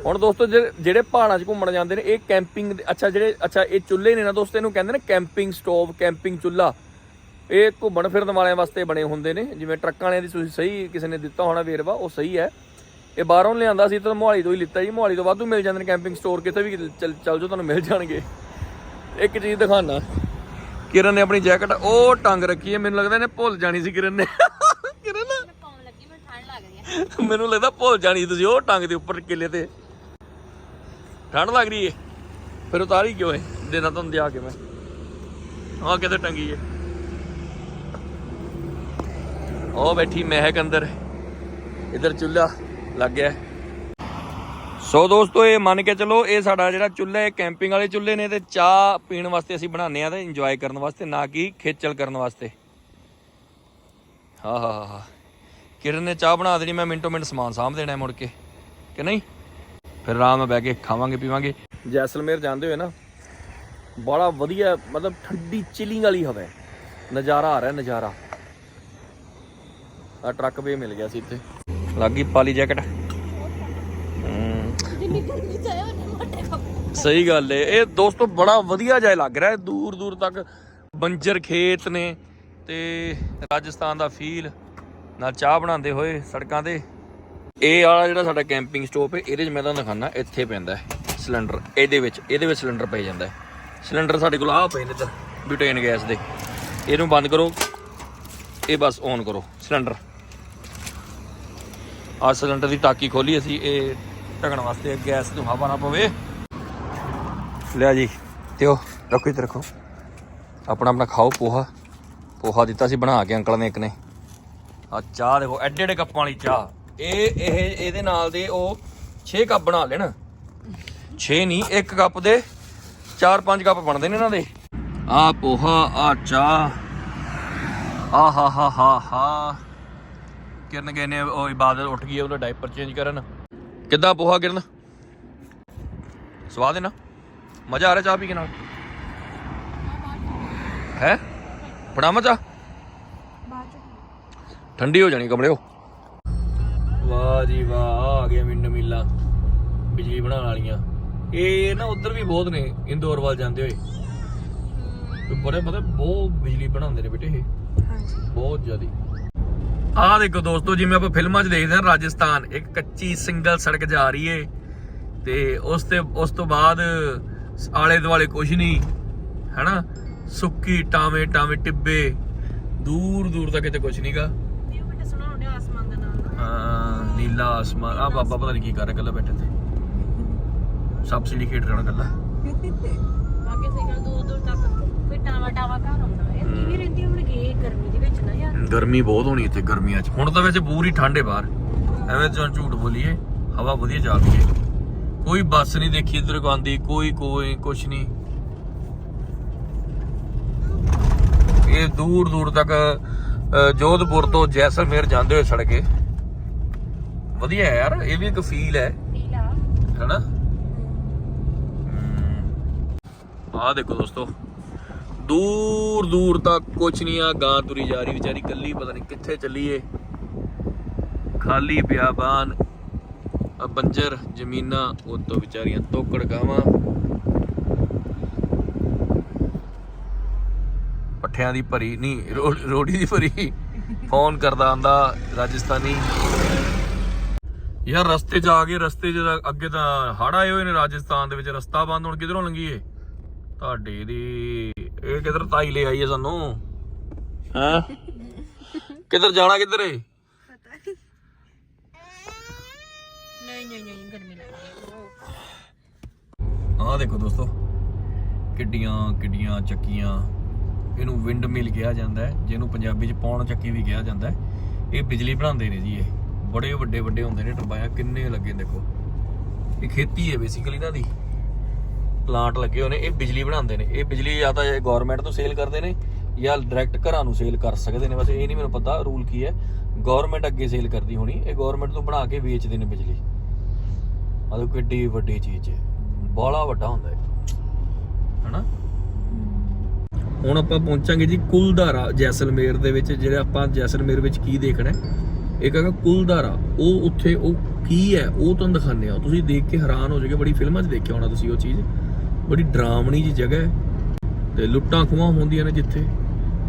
ਹੁਣ ਦੋਸਤੋ ਜਿਹੜੇ ਪਹਾੜਾਂ 'ਚ ਘੁੰਮਣ ਜਾਂਦੇ ਨੇ ਇਹ ਕੈਂਪਿੰਗ ਅੱਛਾ ਜਿਹੜੇ ਅੱਛਾ ਇਹ ਚੁੱਲ੍ਹੇ ਨੇ ਨਾ ਦੋਸਤੋ ਇਹਨੂੰ ਕਹਿੰਦੇ ਨੇ ਕੈਂਪਿੰਗ ਸਟੋਵ ਕੈਂਪਿੰਗ ਚੁੱਲ੍ਹਾ। ਇਹ ਘੁੰਮਣ ਫਿਰਨ ਵਾਲਿਆਂ ਵਾਸਤੇ ਬਣੇ ਹੁੰਦੇ ਨੇ ਜਿਵੇਂ ਟਰੱਕਾਂ ਵਾਲਿਆਂ ਦੀ ਤੁਸੀਂ ਸਹੀ ਕਿਸੇ ਨੇ ਦਿੱਤਾ ਹੋਣਾ ਵੇਰਵਾ ਉਹ ਸਹੀ ਹੈ। ਇਹ ਬਾਹਰੋਂ ਲਿਆਂਦਾ ਸੀ ਤਾਂ ਮੋਹਾਲੀ ਤੋਂ ਹੀ ਲਿੱਤਾ ਜੀ ਮੋਹਾਲੀ ਤੋਂ ਵਾਧੂ ਮਿਲ ਜਾਂਦੇ ਨੇ ਕੈਂਪਿੰਗ ਸਟੋਰ ਕਿਤੇ ਵੀ ਚੱਲ ਜਾਓ ਤੁਹਾਨੂੰ ਮਿਲ ਜਾਣਗੇ। ਇੱਕ ਚੀਜ਼ ਦਿਖਾਣਾ ਕਿਰਨ ਨੇ ਆਪਣੀ ਜੈਕਟ ਉਹ ਟੰਗ ਰੱਖੀ ਹੈ ਮੈਨੂੰ ਲੱਗਦਾ ਇਹਨੇ ਭੁੱਲ ਜਾਣੀ ਸੀ ਕਿਰਨ ਨੇ। ਕਿਰਨ? ਮੈਨੂੰ ਲੱਗਦਾ ਭੁੱਲ ਜਾਣੀ ਤੁਸੀਂ ਉਹ ਟੰਗ ਦੇ ਉੱਪਰ ਕਿਲੇ ਤੇ। ਠੰਡ ਲੱਗ ਰਹੀ ਏ। ਫਿਰ ਉਤਾਰੀ ਕਿਉਂ ਏ ਦੇਣਾ ਤੁਹਾਨੂੰ ਦਿਆ ਕੇ ਮੈਂ। ਆਹ ਕਿਤੇ ਟੰਗੀ ਏ। ਉਹ ਬੈਠੀ ਮਹਿਕ ਅੰਦਰ। ਇਧਰ ਚੁੱਲ੍ਹਾ ਲੱਗ ਗਿਆ। ਸੋ ਦੋਸਤੋ, ਇਹ ਮੰਨ ਕੇ ਚਲੋ, ਇਹ ਸਾਡਾ ਜਿਹੜਾ ਚੁੱਲ੍ਹਾ ਹੈ ਕੈਂਪਿੰਗ ਵਾਲੇ ਚੁੱਲ੍ਹੇ ਨੇ ਤੇ ਚਾਹ ਪੀਣ ਵਾਸਤੇ ਅਸੀਂ ਬਣਾਉਂਦੇ ਆ ਤੇ ਇੰਜੋਏ ਕਰਨ ਵਾਸਤੇ, ਨਾ ਕਿ ਖੇਚਲ ਕਰਨ ਵਾਸਤੇ। ਹਾਂ ਹਾਂ ਹਾਂ ਹਾਂ। ਕਿਰਨ ਨੇ ਚਾਹ ਬਣਾ ਦੇਣੀ, ਮੈਂ ਮਿੰਟੋ ਮਿੰਟ ਸਮਾਨ ਸਾਂਭ ਦੇਣਾ ਮੁੜ ਕੇ। ਕਿ ਨਹੀਂ? ਫਿਰ ਆਰਾਮ ਨਾਲ ਬਹਿ ਕੇ ਖਾਵਾਂਗੇ ਪੀਵਾਂਗੇ। ਜੈਸਲਮੇਰ ਜਾਂਦੇ ਹੋਏ ਨਾ ਬੜਾ ਵਧੀਆ ਮਤਲਬ ਠੰਡੀ ਚਿਲਿੰਗ ਵਾਲੀ ਹਵਾ ਹੈ। ਨਜ਼ਾਰਾ ਆ ਰਿਹਾ ਨਜ਼ਾਰਾ। ਆ ਟਰੱਕ ਵੀ ਮਿਲ ਗਿਆ ਸੀ ਇੱਥੇ। ਲੱਗੀ ਪਾਲੀ ਜੈਕਟ ਸਹੀ ਗੱਲ ਏ। ਇਹ ਦੋਸਤੋ ਬੜਾ ਵਧੀਆ ਜਿਹਾ ਲੱਗ ਰਿਹਾ ਦੂਰ ਦੂਰ ਤੱਕ ਬੰਜਰ ਖੇਤ ਨੇ ਤੇ ਰਾਜਸਥਾਨ ਦਾ ਫੀਲ ਨਾਲ ਚਾਹ ਬਣਾਉਂਦੇ ਹੋਏ ਸੜਕਾਂ ਤੇ। ਇਹ ਵਾਲਾ ਜਿਹੜਾ ਸਾਡਾ ਕੈਂਪਿੰਗ ਸਟੋਪ ਹੈ, ਇਹਦੇ 'ਚ ਮੈਂ ਤੁਹਾਨੂੰ ਦਿਖਾਣਾ ਇੱਥੇ ਪੈਂਦਾ ਹੈ ਸਿਲੰਡਰ। ਇਹਦੇ ਵਿੱਚ ਇਹਦੇ ਵਿੱਚ ਸਿਲੰਡਰ ਪੈ ਜਾਂਦਾ ਹੈ। ਸਿਲੰਡਰ ਸਾਡੇ ਕੋਲ ਆਹ ਪਏ ਨੇ ਇੱਧਰ ਬਿਊਟੇਨ ਗੈਸ ਦੇ। ਇਹਨੂੰ ਬੰਦ ਕਰੋ, ਇਹ ਬਸ ਔਨ ਕਰੋ, ਸਿਲੰਡਰ। ਆ ਸਿਲੰਡਰ ਦੀ ਟਾਕੀ ਖੋਲੀ ਅਸੀਂ, ਇਹ ਢਕਣ ਵਾਸਤੇ ਗੈਸ ਨੂੰ ਹਵਾ ਨਾ ਪਵੇ। ਲਿਆ ਜੀ ਤੇ ਉਹ ਰੱਖੋ ਇੱਥੇ ਰੱਖੋ। ਆਪਣਾ ਆਪਣਾ ਖਾਓ ਪੋਹਾ। ਪੋਹਾ ਦਿੱਤਾ ਸੀ, ਬਣਾ ਕੇ ਅੰਕਲ ਨੇ ਇੱਕ ਨੇ। ਆ ਚਾਹ ਦੇਖੋ ਐਡੇ ਐਡੇ ਕੱਪਾਂ ਵਾਲੀ ਚਾਹ। ਇਹ ਇਹ ਇਹਦੇ ਨਾਲ ਦੇ ਉਹ 6 ਕੱਪ ਬਣਾ ਲੈਣ। 6 ਨਹੀਂ ਇੱਕ ਕੱਪ ਦੇ 4-5 ਕੱਪ ਬਣਦੇ ਨੇ ਇਹਨਾਂ ਦੇ। ਆ ਪੋਹਾ ਆ ਚਾਹ ਆ ਹਾ ਹਾ ਹਾ ਹਾ। ਕਿਰਨ ਗਏ ਨੇ ਉਹ ਇਬਾਦਤ ਉੱਠ ਗਈ ਉਹਦਾ ਡਾਈਪਰ ਚੇਂਜ ਕਰਨ। ਕਿੱਦਾਂ ਪੋਹਾ ਕਿਰਨ? ਸਵਾਦ ਹੈ ਨਾ? ਮਜ਼ਾ ਆ ਰਿਹਾ ਚਾਹ ਪੀ ਕੇ ਨਾਲ? ਹੈ? ਫੜਾਵਾਂ ਚਾਹ? ਚ ਠੰਡੀ ਹੋ ਜਾਣੀ ਕਮਰਿਓ ਵਾਹ ਜੀ ਵਾਹ ਆ ਗਿਆ ਮਿੰਡ ਮਿਲਾ ਬਿਜਲੀ ਬਣਾਉਣ ਵਾਲੀਆਂ। ਇਹ ਨਾ ਉਧਰ ਵੀ ਬਹੁਤ ਨੇ ਇੰਦੌਰ ਵੱਲ ਜਾਂਦੇ ਹੋਏ। ਬੜੇ ਬੜੇ ਬਹੁਤ ਬਿਜਲੀ ਬਣਾਉਂਦੇ ਨੇ ਬੇਟੇ ਇਹ। ਹਾਂਜੀ। ਬਹੁਤ ਜ਼ਿਆਦੀ। ਆਹ ਦੇਖੋ ਦੋਸਤੋ ਜਿਵੇਂ ਆਪਾਂ ਫਿਲਮਾਂ 'ਚ ਦੇਖਦੇ ਹਾਂ ਰਾਜਸਥਾਨ ਇੱਕ ਕੱਚੀ ਸਿੰਗਲ ਸੜਕ ਜਾ ਰਹੀ ਏ। ਤੇ ਉਸ ਤੇ ਉਸ ਤੋਂ ਬਾਅਦ ਆਲੇ ਦੁਆਲੇ ਕੁਝ ਨਹੀਂ ਹੈਨਾ? ਸੁੱਕੀ ਟਾਵੇਂ ਟਾਵੇਂ ਟਿੱਬੇ ਦੂਰ ਦੂਰ ਤੱਕ ਕਿਤੇ ਕੁਝ ਨਹੀਂਗਾ ਨੀਲਾ ਆਸਮਾਨ ਆ ਬਾਬਾ ਪਤਾ ਨਹੀਂ ਕੀ ਕਰ ਰਿਹਾ ਕੱਲਾ ਬੈਠੇ ਤੇ ਸਬਸਿਡੀ ਖੇਡ ਰਿਹਾ ਕੱਲਾ ਬਾਕੀ ਸਹੀ ਗੱਲ ਦੂਰ ਦੂਰ ਤੱਕ ਕੋਈ ਟਾਵਾ ਟਾਵਾ ਘਰ ਆਉਂਦਾ ਹੈ ਕਿਵੇਂ ਰਹਿੰਦੀ ਹੋਣਗੇ ਗਰਮੀ ਦੇ ਵਿੱਚ ਨਾ ਯਾਰ। ਗਰਮੀ ਬਹੁਤ ਹੋਣੀ ਇੱਥੇ ਗਰਮੀਆਂ 'ਚ। ਹੁਣ ਤਾਂ ਵੈਸੇ ਪੂਰੀ ਠੰਡ ਬਾਹਰ। ਐਵੇਂ ਜਾਂ ਝੂਠ ਬੋਲੀਏ ਹਵਾ ਵਧੀਆ ਚੱਲਦੀ ਹੈ ਕੋਈ ਬੱਸ ਨਹੀਂ ਦੇਖੀ ਇਧਰ ਕੋ ਆਂਦੀ ਕੋਈ ਕੋਈ ਕੁਛ ਨਹੀਂ ਇਹ ਦੂਰ ਦੂਰ ਤੱਕ ਜੋਧਪੁਰ ਤੋਂ ਜੈਸਲਮੇਰ ਜਾਂਦੇ ਹੋਏ ਸੜਕੇ। ਵਧੀਆ ਯਾਰ ਇਹ ਵੀ ਇੱਕ ਫੀਲ ਹੈ। ਨੀਲਾ ਹੈਨਾ? ਆਹ ਦੇਖੋ ਦੋਸਤੋ ਦੂਰ ਦੂਰ ਤੱਕ ਕੁਛ ਨਹੀਂ ਆ ਗਾਂ ਤੁਰੀ ਜਾ ਰਹੀ ਵਿਚਾਰੀ ਕੱਲੀ ਪਤਾ ਨਹੀਂ ਕਿੱਥੇ ਚੱਲੀਏ। ਖਾਲੀ ਬਿਆਬਾਨ ਆ ਬੰਜਰ ਜ਼ਮੀਨਾਂ ਉਹ ਤੋਂ ਵਿਚਾਰੀਆਂ ਤੋਕੜ ਗਾਵਾਂ ਪੱਠਿਆਂ ਦੀ ਭਰੀ ਨਹੀਂ ਰੋੜੀ ਦੀ ਭਰੀ ਫੋਨ ਕਰਦਾ ਆਂਦਾ ਰਾਜਸਥਾਨੀ। ਯਾਰ ਰਸਤੇ 'ਚ ਆ ਗਏ ਰਸਤੇ 'ਚ ਅੱਗੇ ਤਾਂ ਹੜ ਆਏ ਹੋਏ ਨੇ ਰਾਜਸਥਾਨ ਦੇ ਵਿੱਚ ਰਸਤਾ ਬੰਦ ਹੁਣ ਕਿਧਰੋਂ ਲੰਘੀਏ? ਤੁਹਾਡੇ ਦੀ ਇਹ ਕਿਧਰ ਤਾਈ ਲੈ ਆਈ ਹੈ ਸਾਨੂੰ? ਹਾਂ? ਕਿੱਧਰ ਜਾਣਾ ਕਿੱਧਰ ਏ? ਨਹੀਂ ਨਹੀਂ ਨਹੀਂ ਗਰਮੀ ਲੱਗਦੀ ਆਹ ਦੇਖੋ ਦੋਸਤੋ ਕਿੱਡੀਆਂ ਕਿੱਡੀਆਂ ਚੱਕੀਆਂ। ਇਹਨੂੰ ਵਿੰਡ ਮਿਲ ਕਿਹਾ ਜਾਂਦਾ ਹੈ ਜਿਹਨੂੰ ਪੰਜਾਬੀ 'ਚ ਪੌਣ ਚੱਕੀ ਵੀ ਕਿਹਾ ਜਾਂਦਾ ਹੈ। ਇਹ ਬਿਜਲੀ ਬਣਾਉਂਦੇ ਨੇ ਜੀ ਇਹ। ਬੜੇ ਵੱਡੇ ਵੱਡੇ ਹੁੰਦੇ ਨੇ ਟਰਬਾਇਆ ਕਿੰਨੇ ਲੱਗੇ ਦੇਖੋ। ਇਹ ਖੇਤੀ ਹੈ ਬੇਸਿਕਲੀ ਇਹਨਾਂ ਦੀ। ਪਲਾਂਟ ਲੱਗੇ ਹੋਏ ਨੇ, ਇਹ ਬਿਜਲੀ ਬਣਾਉਂਦੇ ਨੇ। ਇਹ ਬਿਜਲੀ ਜਾਂ ਤਾਂ ਗਵਰਨਮੈਂਟ ਤੋਂ ਸੇਲ ਕਰਦੇ ਨੇ ਜਾਂ ਡਾਇਰੈਕਟ ਘਰਾਂ ਨੂੰ ਸੇਲ ਕਰ ਸਕਦੇ ਨੇ। ਬਸ ਇਹ ਨਹੀਂ ਮੈਨੂੰ ਪਤਾ ਰੂਲ ਕੀ ਹੈ। ਗਵਰਨਮੈਂਟ ਅੱਗੇ ਸੇਲ ਕਰਦੀ ਹੋਣੀ, ਇਹ ਗਵਰਨਮੈਂਟ ਤੋਂ ਬਣਾ ਕੇ ਵੇਚਦੇ ਨੇ ਬਿਜਲੀ। ਮਤਲਬ ਦੇਖੋ ਕਿੱਡੀ ਵੱਡੀ ਚੀਜ਼ ਹੈ। ਬਾਲਾ ਵੱਡਾ ਹੁੰਦਾ ਹੈ ਹਨਾ? ਹੁਣ ਆਪਾਂ ਪਹੁੰਚਾਂਗੇ ਜੀ ਕੁਲਧਾਰਾ ਜੈਸਲਮੇਰ ਦੇ ਵਿੱਚ, ਜਿਹੜੇ ਆਪਾਂ ਜੈਸਲਮੇਰ ਵਿੱਚ ਕੀ ਦੇਖਣਾ ਹੈ? ਇੱਕ ਹੈਗਾ ਕੁਲਧਾਰਾ ਉਹ ਉੱਥੇ ਉਹ ਕੀ ਹੈ? ਉਹ ਤੁਹਾਨੂੰ ਦਿਖਾਉਂਦੇ ਆ ਤੁਸੀਂ ਦੇਖ ਕੇ ਹੈਰਾਨ ਹੋ ਜਾਓਗੇ। ਬੜੀ ਫਿਲਮਾਂ 'ਚ ਦੇਖਿਆ ਹੋਣਾ ਤੁਸੀਂ ਉਹ ਚੀਜ਼। ਬੜੀ ਡਰਾਵਣੀ ਜੀ ਜਗ੍ਹਾ ਹੈ। ਤੇ ਲੁੱਟਾਂ ਖੋਹਾਂ ਹੁੰਦੀਆਂ ਨੇ ਜਿੱਥੇ।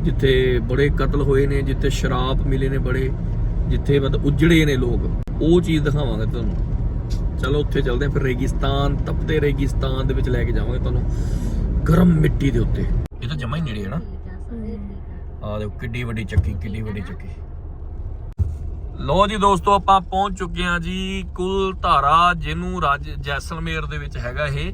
ਜਿੱਥੇ ਬੜੇ ਕਤਲ ਹੋਏ ਨੇ ਜਿੱਥੇ ਸ਼ਰਾਬ ਮਿਲੇ ਨੇ ਬੜੇ ਜਿੱਥੇ ਮਤਲਬ ਉਜੜੇ ਨੇ ਲੋਕ। ਉਹ ਚੀਜ਼ ਦਿਖਾਵਾਂਗੇ ਤੁਹਾਨੂੰ। ਚਲੋ ਉੱਥੇ ਚੱਲਦੇ ਹਾਂ। ਫਿਰ ਰੇਗਿਸਤਾਨ ਤਪਤੇ ਰੇਗਿਸਤਾਨ ਦੇ ਵਿੱਚ ਲੈ ਕੇ ਜਾਵਾਂਗੇ ਤੁਹਾਨੂੰ। ਗਰਮ ਮਿੱਟੀ ਦੇ ਉੱਤੇ। ਇਹ ਤਾਂ ਜਮਾ ਹੀ ਨੇੜੇ ਹੈ ਨਾ। ਆ ਦੇਖੋ ਕਿੱਡੀ ਵੱਡੀ ਚੱਕੀ ਕਿੱਡੀ ਵੱਡੀ ਚੱਕੀ। ਲੋ ਜੀ ਦੋਸਤੋ, ਆਪਾਂ ਪਹੁੰਚ ਚੁੱਕੇ ਹਾਂ ਜੀ ਕੁਲ ਧਾਰਾ ਜਿਹਨੂੰ ਰਾਜ ਜੈਸਲਮੇਰ ਦੇ ਵਿੱਚ ਹੈਗਾ ਇਹ।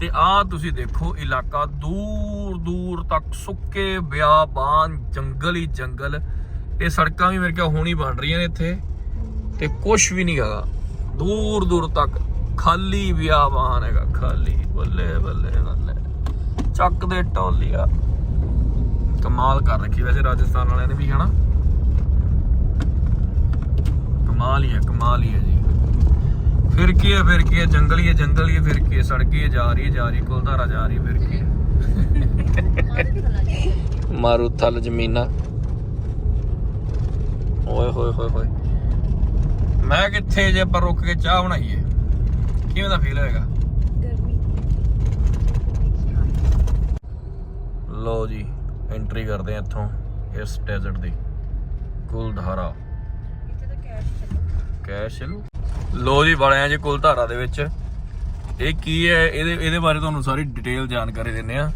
ਤੇ ਆਹ ਤੁਸੀਂ ਦੇਖੋ, ਇਲਾਕਾ ਦੂਰ ਦੂਰ ਤੱਕ ਸੁੱਕੇ ਬਿਆਬਾਨ, ਜੰਗਲ ਹੀ ਜੰਗਲ। ਇਹ ਸੜਕਾਂ ਵੀ ਮੇਰੇ ਖਿਆਲ ਹੋਣੀ ਬਣ ਰਹੀਆਂ ਨੇ ਇੱਥੇ। ਤੇ ਕੁਝ ਵੀ ਨਹੀਂ ਹੈਗਾ। ਦੂਰ ਦੂਰ ਤੱਕ ਖਾਲੀ ਬਿਆਬਾਨ ਹੈਗਾ, ਖਾਲੀ। ਬੱਲੇ ਬੱਲੇ ਬੱਲੇ। ਚੱਕ ਦੇ ਢੋਲੀਆ ਕਮਾਲ ਕਰ ਰੱਖੀ ਵੈਸੇ ਰਾਜਸਥਾਨ ਵਾਲਿਆਂ ਨੇ ਵੀ, ਹਨਾ? ਕਮਾਲ ਹੀ ਹੈ ਕਮਾਲ ਹੀ ਹੈ ਜੀ। ਫਿਰ ਕੀ ਹੈ ਫਿਰ ਕੀ ਹੈ ਜੰਗਲ ਹੀ ਹੈ ਜੰਗਲ ਹੀ ਹੈ ਫਿਰ ਕੀ ਹੈ ਸੜਕ ਹੀ ਹੈ ਜਾ ਰਹੀ ਹੈ ਜਾ ਰਹੀ ਕੁਲਧਾਰਾ ਜਾ ਰਹੀ ਹੈ ਫਿਰ ਕੀ ਹੈ। ਮਾਰੂ ਥਲ ਜ਼ਮੀਨਾਂ। ਓਏ ਹੋਏ ਹੋਏ ਹੋਏ। ਮੈਂ ਕਿੱਥੇ ਜੇ ਆਪਾਂ ਰੁਕ ਕੇ ਚਾਹ ਬਣਾਈਏ? ਕਿਵੇਂ ਦਾ ਫੀਲ ਹੋਏਗਾ? ਗਰਮੀ। ਲੋ ਜੀ ਐਂਟਰੀ ਕਰਦੇ ਆ ਇੱਥੋਂ ਇਸ ਡੈਜ਼ਰਟ ਦੀ। ਕੁਲਧਾਰਾ। ਕੈਸ਼। ਕੈਸ਼ ਚਲੋ ਲੋ ਜੀ ਬੜਿਆ ਜੀ ਕੁਲਧਾਰਾ ਦੇ ਵਿੱਚ। ਇਹ ਕੀ ਹੈ? ਇਹਦੇ ਇਹਦੇ ਬਾਰੇ ਤੁਹਾਨੂੰ ਸਾਰੀ ਡਿਟੇਲ ਜਾਣਕਾਰੀ ਦਿੰਨੇ ਆ।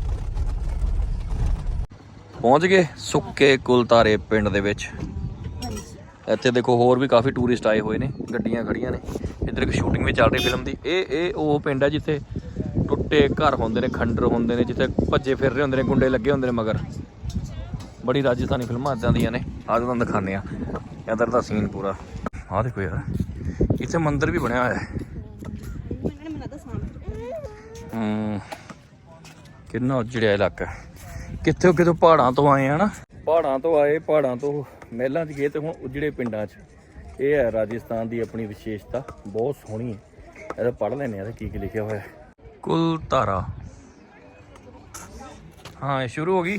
ਪਹੁੰਚ ਗਏ ਸੁੱਕੇ ਕੁਲਧਾਰੇ ਪਿੰਡ ਦੇ ਵਿੱਚ। ਇੱਥੇ ਦੇਖੋ ਹੋਰ ਵੀ ਕਾਫੀ ਟੂਰਿਸਟ ਆਏ ਹੋਏ ਨੇ, ਗੱਡੀਆਂ ਖੜੀਆਂ ਨੇ। ਇੱਧਰ ਇੱਕ ਸ਼ੂਟਿੰਗ ਵੀ ਚੱਲ ਰਹੀ ਫਿਲਮ ਦੀ। ਇਹ ਇਹ ਉਹ ਪਿੰਡ ਹੈ ਜਿੱਥੇ ਟੁੱਟੇ ਘਰ ਹੁੰਦੇ ਨੇ, ਖੰਡਰ ਹੁੰਦੇ ਨੇ, ਜਿੱਥੇ ਭੱਜੇ ਫਿਰ ਰਹੇ ਹੁੰਦੇ ਨੇ, ਗੁੰਡੇ ਲੱਗੇ ਹੁੰਦੇ ਨੇ ਮਗਰ। ਬੜੀ ਰਾਜਸਥਾਨੀ ਫਿਲਮਾਂ ਇਦਾਂ ਦੀਆਂ ਨੇ। ਅੱਜ ਤੁਹਾਨੂੰ ਦਿਖਾਉਂਦੇ ਆ। ਇੱਧਰ ਦਾ ਸੀਨ ਪੂਰਾ। ਆਹ ਦੇਖੋ ਯਾਰ, ਇੱਥੇ ਮੰਦਿਰ ਵੀ ਬਣਿਆ ਹੋਇਆ ਹੈ। ਹੂੰ, ਕਿੰਨਾ ਉਜੜਿਆ ਇਲਾਕਾ ਕਿੱਥੇ ਕਿਤੋਂ ਪਹਾੜਾਂ ਤੋਂ ਆਏ ਆ ਨਾ? ਪਹਾੜਾਂ ਤੋਂ ਆਏ, ਪਹਾੜਾਂ ਤੋਂ ਮਹਿਲਾਂ 'ਚ ਗਏ ਤੇ ਹੁਣ ਉਜੜੇ ਪਿੰਡਾਂ 'ਚ। ਇਹ ਹੈ ਰਾਜਸਥਾਨ ਦੀ ਆਪਣੀ ਵਿਸ਼ੇਸ਼ਤਾ, ਬਹੁਤ ਸੋਹਣੀ ਹੈ। ਇਹਦਾ ਪੜ੍ਹ ਲੈਨੇ ਆ ਤੇ ਕੀ ਕੀ ਲਿਖਿਆ ਹੋਇਆ ਕੁਲ ਧਾਰਾ। ਹਾਂ, ਇਹ ਸ਼ੁਰੂ ਹੋ ਗਈ।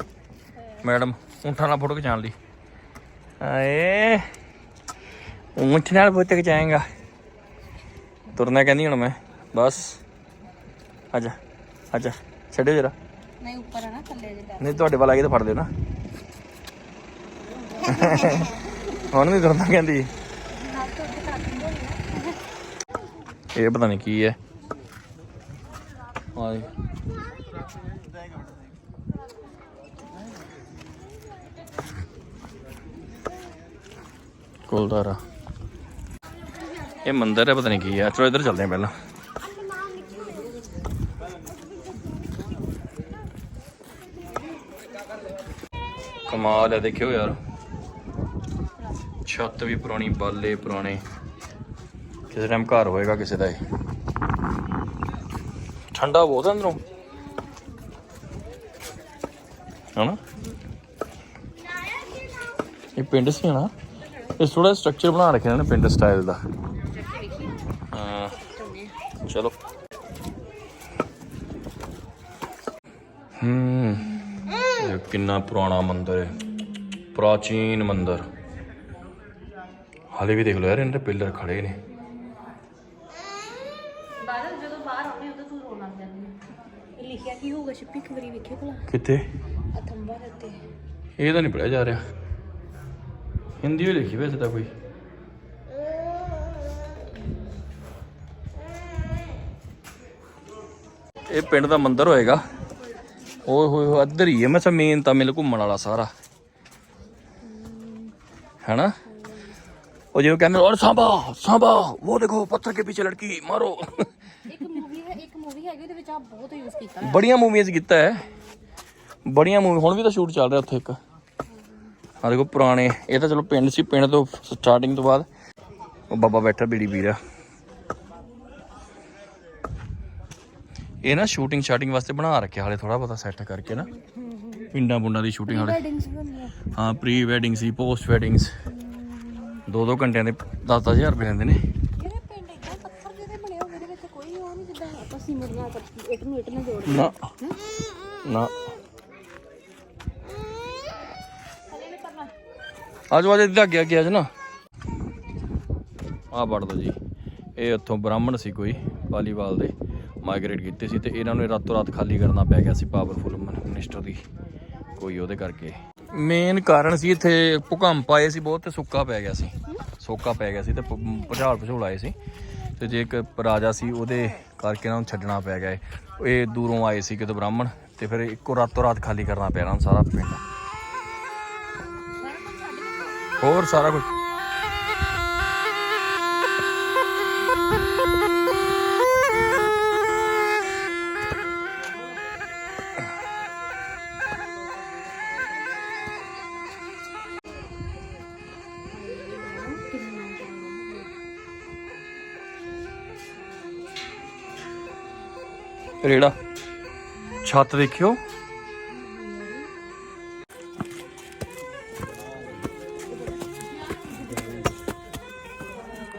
ਮੈਡਮ, ਊਂਠਾਂ ਨਾਲ ਫੋਟੋ ਖਿਚਾਉਣ ਲਈ। ਆਏ ਊਂਠ ਨਾਲ ਫੋਟੋ ਖਿਚਾਏਗਾ ਤੁਰਨਾ ਕਹਿੰਦੀ ਹੁਣ ਮੈਂ। ਬਸ। ਆਜਾ ਆਜਾ ਛੱਡਿਓ ਜਰਾ। ਨਹੀਂ ਉੱਪਰ ਆ ਨਾ ਥੱਲੇ ਦੇ ਨਹੀਂ ਤੁਹਾਡੇ ਵੱਲ ਆ ਕੇ ਤਾਂ ਫੜ ਲਿਓ ਨਾ। ਹੁਣ ਨਹੀਂ ਤੁਰਨਾ ਕਹਿੰਦੀ। ਇਹ ਪਤਾ ਨਹੀਂ ਕੀ ਹੈ। ਆਏ ਕੋਲਦਾਰਾ। ਇਹ ਮੰਦਿਰ ਹੈ, ਪਤਾ ਨਹੀਂ ਕੀ ਹੈ ਚਲੋ, ਇੱਧਰ ਚੱਲਦੇ ਹਾਂ ਪਹਿਲਾਂ। ਕਮਾਲ ਹੈ, ਦੇਖਿਓ ਯਾਰ। ਛੱਤ ਵੀ ਪੁਰਾਣੀ, ਬਾਲੇ ਪੁਰਾਣੇ। ਕਿਸੇ ਟਾਈਮ ਘਰ ਹੋਏਗਾ, ਕਿਸੇ ਦਾ ਇਹ। ਠੰਡਾ ਬਹੁਤ ਹੈ ਅੰਦਰੋਂ। ਹਨਾ? ਇਹ ਪਿੰਡ ਸੀ ਨਾ? ਇਹ ਥੋੜਾ ਸਟਰਕਚਰ ਬਣਾ ਰੱਖਿਆ ਨੇ, ਪਿੰਡ ਸਟਾਈਲ ਦਾ। ਚਲੋ। ਹੂੰ ਇਹ ਕਿੰਨਾ ਪੁਰਾਣਾ ਮੰਦਿਰ ਹੈ। ਪ੍ਰਾਚੀਨ ਮੰਦਿਰ। ਹਾਲੇ ਵੀ ਦੇਖ ਲਓ ਯਾਰ ਇਹਨਾਂ ਦੇ ਪਿੱਲਰ ਖੜੇ ਨੇ। ਬਾਹਰ ਜਦੋਂ ਬਾਹਰ ਆਉਂਦੇ ਉਦੋਂ ਤੂੰ ਰੋਣ ਲੱਗ ਜਾਂਦੀ ਹੈ। ਇਹ ਲਿਖਿਆ ਕੀ ਹੋਊਗਾ ਛਿੱਪੀ ਇੱਕ ਵਾਰੀ ਵੇਖਿਓ ਭਲਾ। ਕਿੱਥੇ? ਅਥੰਬਾ ਦੇ ਉੱਤੇ। ਇਹ ਤਾਂ ਨਹੀਂ ਪੜਿਆ ਜਾ ਰਿਹਾ। ਹਿੰਦੀ ਵਿੱਚ ਲਿਖੀ ਵੈਸੇ ਤਾਂ ਕੋਈ। ਇਹ ਪਿੰਡ ਦਾ ਮੰਦਿਰ ਹੋਏਗਾ। ਓਏ ਹੋਏ ਹੋਏ ਇੱਧਰ ਹੀ ਹੈ ਮੈਂ ਮੇਨ ਤਮਿਲ ਘੁੰਮਣ ਵਾਲਾ ਸਾਰਾ। ਹੈਨਾ? ਉਹ ਜਿਵੇਂ ਕਹਿੰਦੇ ਔਰ ਸਾਂਭਾ ਸਾਂਭਾ ਉਹ ਦੇਖੋ ਪੱਥਰ ਕੇ ਪਿੱਛੇ ਲੜਕੀ ਮਾਰੋ। ਇੱਕ ਮੂਵੀ ਹੈ ਇੱਕ ਮੂਵੀ ਹੈਗੀ ਉਹਦੇ ਵਿੱਚ ਆ ਬਹੁਤ ਯੂਜ਼ ਕੀਤਾ ਬੜੀਆਂ ਮੂਵੀਆਂ 'ਚ ਕੀਤਾ ਹੈ। ਬੜੀਆਂ ਮੂਵੀ ਹੁਣ ਵੀ ਤਾਂ ਸ਼ੂਟ ਚੱਲ ਰਿਹਾ ਉੱਥੇ ਇੱਕ। ਆ ਦੇਖੋ ਪੁਰਾਣੇ ਇਹ ਤਾਂ ਚਲੋ ਪਿੰਡ ਸੀ ਪਿੰਡ ਤੋਂ ਸਟਾਰਟਿੰਗ ਤੋਂ ਬਾਅਦ। ਉਹ ਬਾਬਾ ਬੈਠਾ ਬੀੜੀ ਪੀ ਇਹ ਨਾ ਸ਼ੂਟਿੰਗ ਸ਼ਾਟਿੰਗ ਵਾਸਤੇ ਬਣਾ ਰੱਖਿਆ ਹਾਲੇ ਥੋੜਾ ਬਹੁਤਾ ਸੈੱਟ ਕਰਕੇ ਨਾ। ਪਿੰਡਾਂ ਪੁੰਡਾਂ ਦੀ ਸ਼ੂਟਿੰਗ ਹਾਲੇ। ਵੈਡਿੰਗਸ ਹਾਂ ਪ੍ਰੀ ਵੈਡਿੰਗ ਸੀ ਪੋਸਟ ਵੈਡਿੰਗਸ ਦੋ ਦੋ ਘੰਟਿਆਂ ਦੇ 10-10000 ਰੁਪਏ ਲੈਂਦੇ ਨੇ। ਜਿਹੜੇ ਪਿੰਡ ਇਦਾਂ ਪੱਥਰ ਜਿਹੇ ਬਣੇ ਹੋਏ ਉਹਦੇ ਵਿੱਚ ਕੋਈ ਉਹ ਨਹੀਂ ਜਿੱਦਾਂ ਆਪਾਂ ਸੀਮਰੀਆਂ ਇੱਟ ਨੂੰ ਇੱਟ ਨਾਲ ਜੋੜ ਨਾ। ਨਾ। ਹਲੇ ਨਹੀਂ ਕਰਨਾ ਆਜੋ ਆਜੋ ਇੱਧਰ ਅੱਗੇ ਅੱਗੇ ਆਜ ਨਾ। ਆ ਪੜ ਦੋ ਜੀ। ਇਹ ਉੱਥੋਂ ਬ੍ਰਾਹਮਣ ਸੀ ਕੋਈ ਪਾਲੀਵਾਲ ਦੇ। ਮਾਈਗ੍ਰੇਟ ਕੀਤੇ ਸੀ ਤੇ ਇਹਨਾਂ ਨੂੰ ਰਾਤੋਂ ਰਾਤ ਖਾਲੀ ਕਰਨਾ ਪੈ ਗਿਆ ਸੀ ਪਾਵਰਫੁਲ ਮਿਨਿਸਟਰ ਦੀ। ਕੋਈ ਉਹਦੇ ਕਰਕੇ। ਮੇਨ ਕਾਰਨ ਸੀ ਇੱਥੇ ਭੂਕੰਪ ਆਏ ਸੀ ਬਹੁਤ ਤੇ ਸੁੱਕਾ ਪੈ ਗਿਆ ਸੀ। ਸੋਕਾ ਪੈ ਗਿਆ ਸੀ ਤੇ ਭ- ਭੁਚਾਲ ਭੁਚੋਲ ਆਏ ਸੀ। ਤੇ ਜੇ ਇੱਕ ਰਾਜਾ ਸੀ ਉਹਦੇ ਕਰਕੇ ਇਹਨਾਂ ਨੂੰ ਛੱਡਣਾ ਪੈ ਗਿਆ ਇਹ। ਇਹ ਦੂਰੋਂ ਆਏ ਸੀ ਕਿਤੇ ਬ੍ਰਾਹਮਣ ਤੇ ਫਿਰ ਇੱਕੋ ਰਾਤੋਂ ਰਾਤ ਖਾਲੀ ਕਰਨਾ ਪਿਆ ਇਹਨਾਂ ਨੂੰ ਸਾਰਾ ਪਿੰਡ। ਹੋਰ ਸਾਰਾ ਕੁਝ ਰੇੜਾ। ਛੱਤ ਦੇਖਿਓ।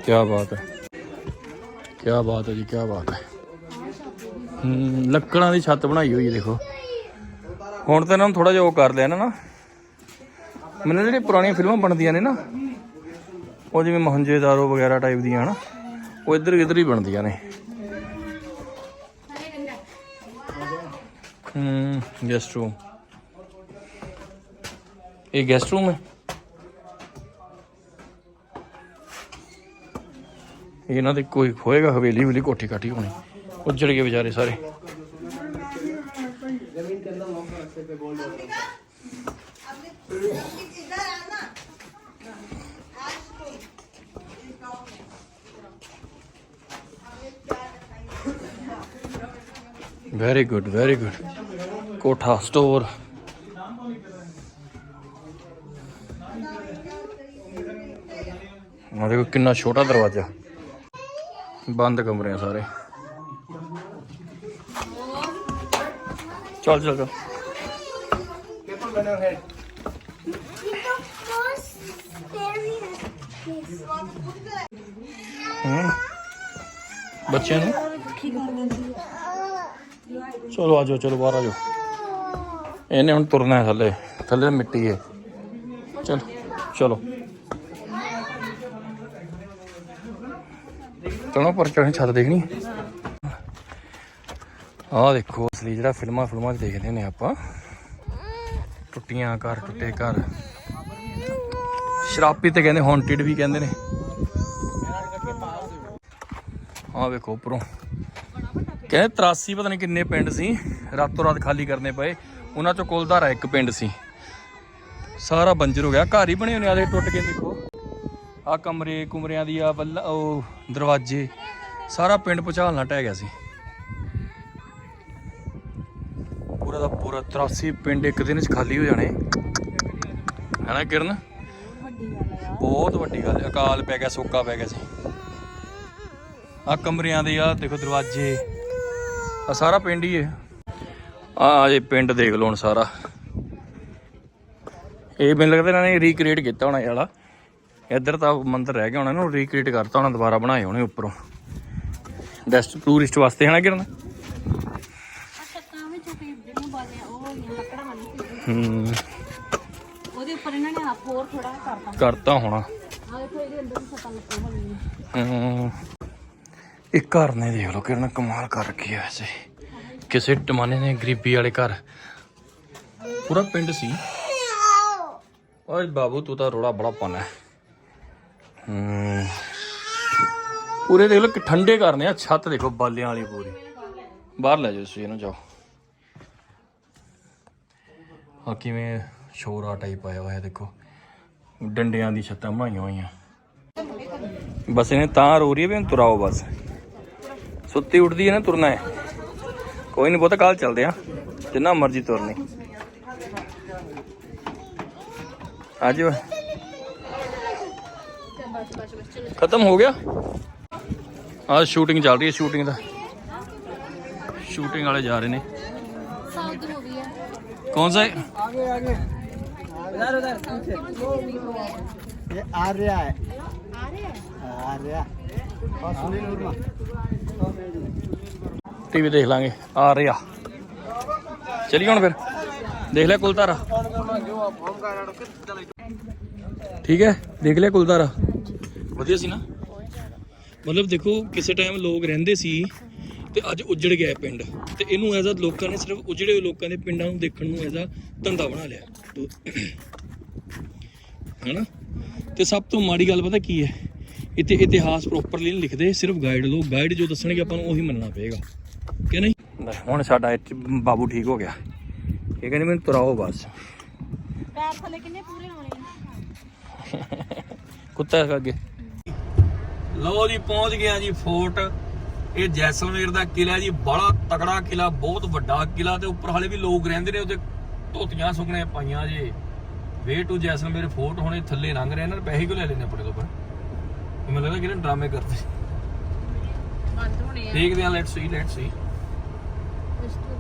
ਕੀ ਬਾਤ ਹੈ। ਕੀ ਬਾਤ ਹੈ ਜੀ ਕੀ ਬਾਤ ਹੈ। ਹੂੰ, ਲੱਕੜਾਂ ਦੀ ਛੱਤ ਬਣਾਈ ਹੋਈ ਹੈ, ਦੇਖੋ। ਹੁਣ ਤਾਂ ਇਹਨਾਂ ਨੂੰ ਥੋੜਾ ਜਿਹਾ ਉਹ ਕਰ ਲਿਆ ਨਾ ਨਾ। ਮੈਨੂੰ ਜਿਹੜੀ ਪੁਰਾਣੀਆਂ ਫਿਲਮਾਂ ਬਣਦੀਆਂ ਨੇ ਨਾ, ਉਹ ਜਿਵੇਂ ਮਹੰਜੇਦਾਰੋ ਵਗੈਰਾ ਟਾਈਪ ਦੀਆਂ, ਹਨਾ। ਉਹ ਇੱਧਰ ਇੱਧਰ ਹੀ ਬਣਦੀਆਂ ਨੇ। ਹੂੰ ਗੈਸਟ ਰੂਮ ਇਹ ਗੈਸਟ ਰੂਮ ਇਹਨਾਂ ਦੇ ਕੋਈ ਹੋਏਗਾ ਹਵੇਲੀ ਹਵੇਲੀ ਕੋਠੀ ਕਾਠੀ ਹੋਣੀ ਉੱਜੜ ਗਏ ਵਿਚਾਰੇ ਸਾਰੇ ਵੈਰੀ ਗੁੱਡ ਵੈਰੀ ਗੁੱਡ ਕੋਠਾ ਸਟੋਰ ਆ ਦੇਖੋ ਕਿੰਨਾ ਛੋਟਾ ਦਰਵਾਜ਼ਾ ਬੰਦ ਕਮਰੇ ਆ ਸਾਰੇ ਚੱਲ ਚੱਲ ਚੱਲ ਹੂੰ ਬੱਚਿਆਂ ਨੂੰ ਚਲੋ ਆ ਜਾਓ ਚਲੋ ਬਾਹਰ ਆ ਜਾਓ ਇਹਨੇ ਹੁਣ ਤੁਰਨਾ ਥੱਲੇ ਥੱਲੇ ਮਿੱਟੀ ਹੈ। ਚਲੋ ਚਲੋ। ਚਲੋ, ਪਰ ਚੜ੍ਹਨ ਛੱਤ ਦੇਖਣੀ। ਆਹ ਦੇਖੋ, ਅਸਲੀ ਜਿਹੜਾ ਫਿਲਮਾਂ ਫਿਲਮਾਂ 'ਚ ਦੇਖਦੇ ਨੇ ਆਪਾਂ। ਟੁੱਟੀਆਂ ਘਰ, ਟੁੱਟੇ ਘਰ। ਸ਼ਰਾਬੀ ਤੇ ਕਹਿੰਦੇ ਹੌਂਟਡ ਵੀ ਕਹਿੰਦੇ ਨੇ। ਆਹ ਵੇਖੋ ਉੱਪਰੋਂ। ਕਹਿੰਦੇ 83 ਪਤਾ ਨਹੀਂ ਕਿੰਨੇ ਪਿੰਡ ਸੀ। ਰਾਤੋਂ ਰਾਤ ਖਾਲੀ ਕਰਨੇ ਪਏ। ਉਹਨਾਂ ਚੋਂ ਕੁਲਧਾਰਾ ਇੱਕ ਪਿੰਡ ਸੀ। ਸਾਰਾ ਬੰਜਰ ਹੋ ਗਿਆ। ਘਰ ਹੀ ਬਣੇ ਹੋਣੇ ਆਲੇ ਟੁੱਟ ਕੇ ਦੇਖੋ। ਆ ਕਮਰੇ, ਕੁਮਰਿਆਂ ਦੀ ਆ ਬੱਲਾ ਉਹ ਦਰਵਾਜ਼ੇ, ਸਾਰਾ ਪਿੰਡ ਪੁਚਾਲਣਾ ਟਹਿ ਗਿਆ ਸੀ। ਪੂਰਾ ਦਾ ਪੂਰਾ 83 ਪਿੰਡ ਇੱਕ ਦਿਨ ਚ ਖਾਲੀ ਹੋ ਜਾਣੇ। ਹੈਨਾ ਕਿਰਨ? ਬਹੁਤ ਵੱਡੀ ਗੱਲ ਅਕਾਲ ਪੈ ਗਿਆ, ਸੋਕਾ ਪੈ ਗਿਆ ਸੀ। ਆ ਕਮਰਿਆਂ ਦੇ ਆ ਦੇਖੋ ਦਰਵਾਜ਼ੇ। ਆ ਸਾਰਾ ਪਿੰਡ ਹੀ ਹੈ। ਆ ਇਹ ਪਿੰਡ ਦੇਖ ਲਓ ਹੁਣ ਸਾਰਾ। ਇਹ ਮੈਨੂੰ ਲੱਗਦਾ ਇਹਨਾਂ ਨੇ ਰੀਕ੍ਰੀਏਟ ਕੀਤਾ ਹੋਣਾ ਇਹ ਵਾਲਾ। ਇੱਧਰ ਤਾਂ ਮੰਦਿਰ ਰਹਿ ਗਿਆ ਹੋਣਾ ਇਹਨੂੰ ਰੀਕ੍ਰੀਏਟ ਕਰਤਾ ਹੋਣਾ ਦੁਬਾਰਾ ਬਣਾਏ ਹੋਣੇ ਉੱਪਰੋਂ। ਡੈਸਟ ਟੂਰਿਸਟ ਵਾਸਤੇ ਹਨਾ ਕਿਰਨ? ਹੂੰ। ਉਹਦੇ ਉੱਪਰ ਇਹਨਾਂ ਨੇ ਆਪ ਹੋਰ ਥੋੜਾ ਕਰਤਾ। ਕਰਤਾ ਹੋਣਾ। ਆ ਦੇਖੋ ਇਹਦੇ ਅੰਦਰ ਹੂੰ। ਇਹ ਘਰ ਨੇ ਦੇਖ ਲਓ ਕਿਰਨ ਕਮਾਲ ਕਰ ਰੱਖੀ ਹੈ ਵੈਸੇ। ਕਿਸੇ ਟਮਾਨੇ ਨੇ ਗਰੀਬੀ ਵਾਲੇ ਘਰ। ਪੂਰਾ ਪਿੰਡ ਸੀ। ਓਏ ਬਾਬੂ, ਤੂੰ ਤਾਂ ਰੋੜਾ ਬੜਾ ਪਾਣਾ ਹੂੰ। ਪੂਰੇ ਦੇਖ ਲਓ ਕਿ ਠੰਡੇ ਕਰਨੇ ਆ ਛੱਤ ਦੇਖੋ, ਬਾਲਿਆਂ ਵਾਲੀ ਪੂਰੀ। ਬਾਹਰ ਲੈ ਜਾਓ ਤੁਸੀਂ, ਇਹਨੂੰ ਜਾਓ। ਆ ਕਿਵੇਂ ਸ਼ੋਰਾ ਟਾਈਪ ਆਇਆ ਹੋਇਆ, ਦੇਖੋ। ਡੰਡਿਆਂ ਦੀ ਛੱਤਾਂ ਬਣਾਈਆਂ ਹੋਈਆਂ। ਬਸ ਇਹਨੇ ਤਾਂ ਰੋ ਰਹੀ ਹੈ ਵੀ ਇਹਨੂੰ ਤੁਰਾਓ ਬਸ। ਸੁੱਤੀ ਉੱਠਦੀ ਹੈ ਨਾ, ਤੁਰਨਾ ਹੈ। ਕੋਈ ਨਹੀਂ ਬਹੁਤਾ ਕੱਲ ਚੱਲਦੇ ਆ ਜਿੰਨਾ ਮਰਜ਼ੀ ਤੁਰਨੀ ਅੱਜ ਖਤਮ ਹੋ ਗਿਆ ਆ ਸ਼ੂਟਿੰਗ ਚੱਲ ਰਹੀ ਹੈ ਸ਼ੂਟਿੰਗ ਦਾ ਸ਼ੂਟਿੰਗ ਵਾਲੇ ਜਾ ਰਹੇ ਨੇ ਸਾਊਥ ਮੂਵੀ ਆ ਕੌਣ ਸਾ ਹੈ ये आर्या है आर्या और सुनील वर्मा ਟੀਵੀ ਦੇਖ ਲਾਂਗੇ, ਆ ਰਿਹਾ ਚਲੀ ਹੁਣ ਫਿਰ। ਦੇਖ ਲਿਆ ਕੁਲਤਾਰਾ। ਠੀਕ ਹੈ, ਦੇਖ ਲਿਆ ਕੁਲਤਾਰਾ। ਵਧੀਆ ਸੀ ਨਾ? ਮਤਲਬ ਦੇਖੋ, ਕਿਸੇ ਟਾਈਮ ਲੋਕ ਰਹਿੰਦੇ ਸੀ ਤੇ ਅੱਜ ਉੱਜੜ ਗਿਆ ਪਿੰਡ। ਤੇ ਇਹਨੂੰ ਐਜ਼ ਅ ਲੋਕਾਂ ਨੇ ਸਿਰਫ ਉਜੜੇ ਹੋਏ ਲੋਕਾਂ ਦੇ ਪਿੰਡਾਂ ਨੂੰ ਦੇਖਣ ਨੂੰ ਐਜ਼ ਅ ਧੰਦਾ ਬਣਾ ਲਿਆ। ਹੈਨਾ? ਤੇ ਸਭ ਤੋਂ ਮਾੜੀ ਗੱਲ ਪਤਾ ਕੀ ਹੈ? ਇੱਥੇ ਇਤਿਹਾਸ ਪ੍ਰੋਪਰਲੀ ਨਹੀਂ ਲਿਖਦੇ, ਸਿਰਫ ਗਾਈਡ ਲੋ ਗਾਈਡ ਜੋ ਦੱਸਣਗੇ ਆਪਾਂ ਨੂੰ ਉਹੀ ਮੰਨਣਾ ਪਏਗਾ। ਕਿ ਨਹੀਂ? ਹੁਣ ਸਾਡਾ ਬਾਬੂ ਠੀਕ ਹੋ ਗਿਆ। ਇਹ ਕਹਿੰਦੇ ਮੈਨੂੰ ਤੁਰਾਓ ਬਸ। ਪੈਰ ਥੱਲੇ ਕਿੰਨੇ ਪੂਰੇ ਹੋਣੇ ਕੁੱਤਾ ਹੈ ਅੱਗੇ। ਲਓ ਜੀ ਪਹੁੰਚ ਗਿਆ ਜੀ ਫੋਰਟ। ਇਹ ਜੈਸਲਮੇਰ ਦਾ ਕਿਲਾ ਜੀ ਬੜਾ ਤਕੜਾ ਕਿਲਾ ਬਹੁਤ ਵੱਡਾ ਕਿਲਾ ਤੇ ਉੱਪਰ ਹਾਲੇ ਵੀ ਲੋਕ ਰਹਿੰਦੇ ਨੇ ਉਹਦੇ ਧੋਤੀਆਂ ਸੁਕਣੇ ਪਾਈਆਂ ਜੇ। ਵੇ ਟੂ ਜੈਸਲਮੇਰ ਫੋਰਟ ਹੁਣੇ ਥੱਲੇ ਲੰਘ ਰਹੇ ਇਹਨਾਂ ਨੇ ਪੈਸੇ ਕਿਉਂ ਲੈ ਲੈਣੇ ਆਪਣੇ ਤੋਂ ਪਰ ਮੈਨੂੰ ਲੱਗਦਾ ਕਿ ਡਰਾਮੇ ਕਰਦੇ। ਬੰਦ ਹੋਣੇ ਆ। ਦੇਖਦੇ ਆ ਲੈਟਸ ਸੀ ਲੈਟਸ ਸੀ ਇਸ ਤੋਂ